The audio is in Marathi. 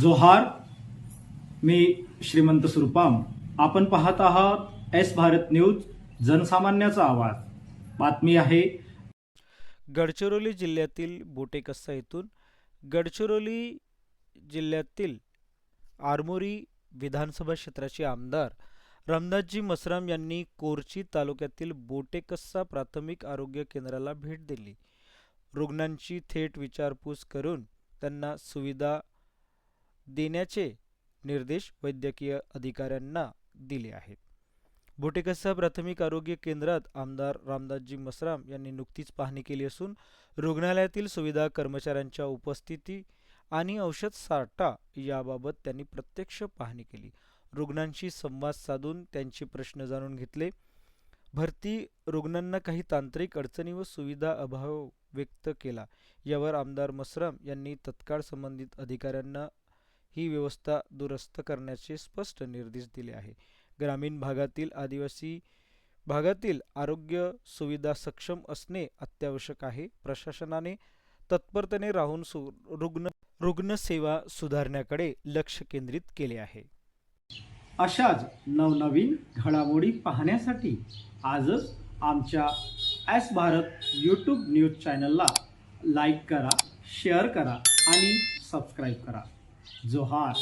जोहार मी श्रीमंत सुरपाम. आपण पाहत आहात एस भारत न्यूज जनसामान्याचा आवाज. बातमी आहे. गडचिरोली जिल्ह्यातील बोटेकस्सा येथून गडचिरोली जिल्ह्यातील आरमोरी विधानसभा क्षेत्राचे आमदार रामदासजी मसराम यांनी कोरची तालुक्यातील बोटेकस्सा प्राथमिक आरोग्य केंद्राला भेट दिली. रुग्णांची थेट विचारपूस करून त्यांना सुविधा देण्याचे निर्देश वैद्यकीय अधिकाऱ्यांना दिले आहेत. बोटेकसह प्राथमिक आरोग्य केंद्रात आमदार रामदासजी मसराम यांनी नुकतीच पाहणी केली असून रुग्णालयातील सुविधा कर्मचाऱ्यांच्या उपस्थिती आणि औषध साठा याबाबत त्यांनी प्रत्यक्ष पाहणी केली. रुग्णांशी संवाद साधून त्यांचे प्रश्न जाणून घेतले. भरती रुग्णांना काही तांत्रिक अडचणी व सुविधा अभाव व्यक्त केला. यावर आमदार मसराम यांनी तत्काळ संबंधित अधिकाऱ्यांना ही व्यवस्था दुरुस्त करण्याचे स्पष्ट निर्देश दिले आहे. ग्रामीण भागातील आदिवासी भागातील आरोग्य सुविधा सक्षम असणे अत्यावश्यक आहे. प्रशासनाने तत्परतेने राहून सु रुग्ण रुग्णसेवा सुधारण्याकडे लक्ष केंद्रित केले आहे. अशाच नवनवीन घडामोडी पाहण्यासाठी आजच आमच्या एस भारत यूट्यूब न्यूज चॅनलला लाईक करा शेअर करा आणि सबस्क्राईब करा. जोहार